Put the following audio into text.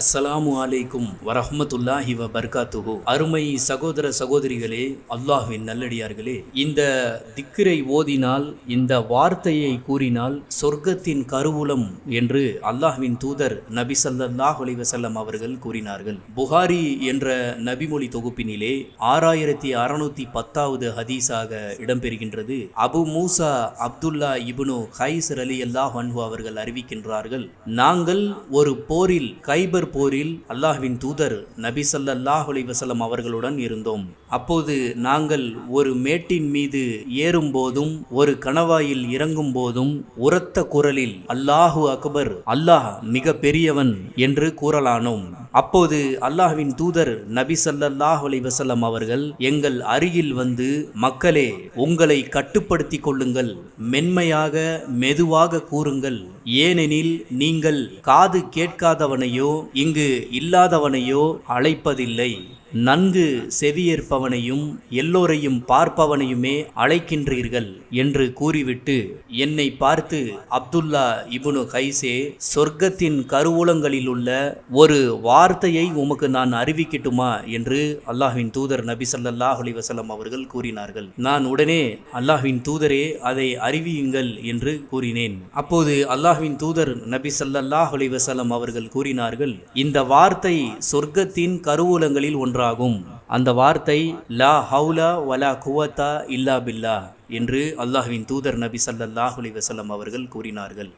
அஸ்ஸலாமு அலைக்கும் வரஹமத்துல்லாஹி வ பர்காத்துஹு அருமை சகோதர சகோதரிகளே அல்லாஹ்வின் நல்லடியார்களே இந்த திக்கரை ஓதினால் இந்த வார்த்தையை கூறினால் சொர்க்கத்தின் கருவூலம் என்று அல்லாஹ்வின் தூதர் நபி சல்லாஹ் அலிவசல்லம் அவர்கள் கூறினார்கள். புகாரி என்ற நபிமொழி தொகுப்பினிலே ஆறாயிரத்தி அறுநூத்தி பத்தாவது ஹதீஸாக இடம்பெறுகின்றது. அபு மூசா அப்துல்லா இபுனு ஹைஸ் அலி அல்லாஹ் அன்ஹு அவர்கள் அறிவிக்கின்றார்கள் நாங்கள் ஒரு போரில் கைபர் போரில் அல்லாஹ்வின் தூதர் நபி ஸல்லல்லாஹு அலிவசலம் அவர்களுடன் இருந்தோம். அப்போது நாங்கள் ஒரு மேட்டின் மீது ஏறும் போதும் ஒரு கணவாயில் இறங்கும் போதும் உரத்த குரலில் அல்லாஹு அக்பர் அல்லாஹ் மிக பெரியவன் என்று கூறலானோம். அப்போது அல்லாஹ்வின் தூதர் நபி ஸல்லல்லாஹு அலைஹி அவர்கள் எங்கள் அருகில் வந்து மக்களே உங்களை கட்டுப்படுத்திக் கொள்ளுங்கள். மென்மையாக மெதுவாக கூறுங்கள். ஏனெனில் நீங்கள் காது கேட்காதவனையோ இங்கு இல்லாதவனையோ அழைப்பதில்லை. நன்கு செவியேற்பவனையும் எல்லோரையும் பார்ப்பவனையுமே அழைக்கின்றீர்கள் என்று கூறிவிட்டு என்னை பார்த்து அப்துல்லா இபுனு கைசே சொர்க்கத்தின் கருவூலங்களில் உள்ள ஒரு வார்த்தையை உமக்கு நான் அறிவிக்கட்டுமா? என்று அல்லாஹின் தூதர் நபி சல்லாஹ் அலி வசலம் அவர்கள் கூறினார்கள். நான் உடனே அல்லாஹ்வின் தூதரே அதை அறிவியுங்கள் என்று கூறினேன். அப்போது அல்லாஹின் தூதர் நபி சல்லாஹ் அலி வசலம் அவர்கள் கூறினார்கள் இந்த வார்த்தை சொர்க்கத்தின் கருவூலங்களில் ஒன்றாகும். அந்த வார்த்தை லா ஹவுலா வலா குவத்தா இல்லா பில்லா என்று அல்லாஹுவின் தூதர் நபி ஸல்லல்லாஹு அலி வசல்லம் அவர்கள் கூறினார்கள்.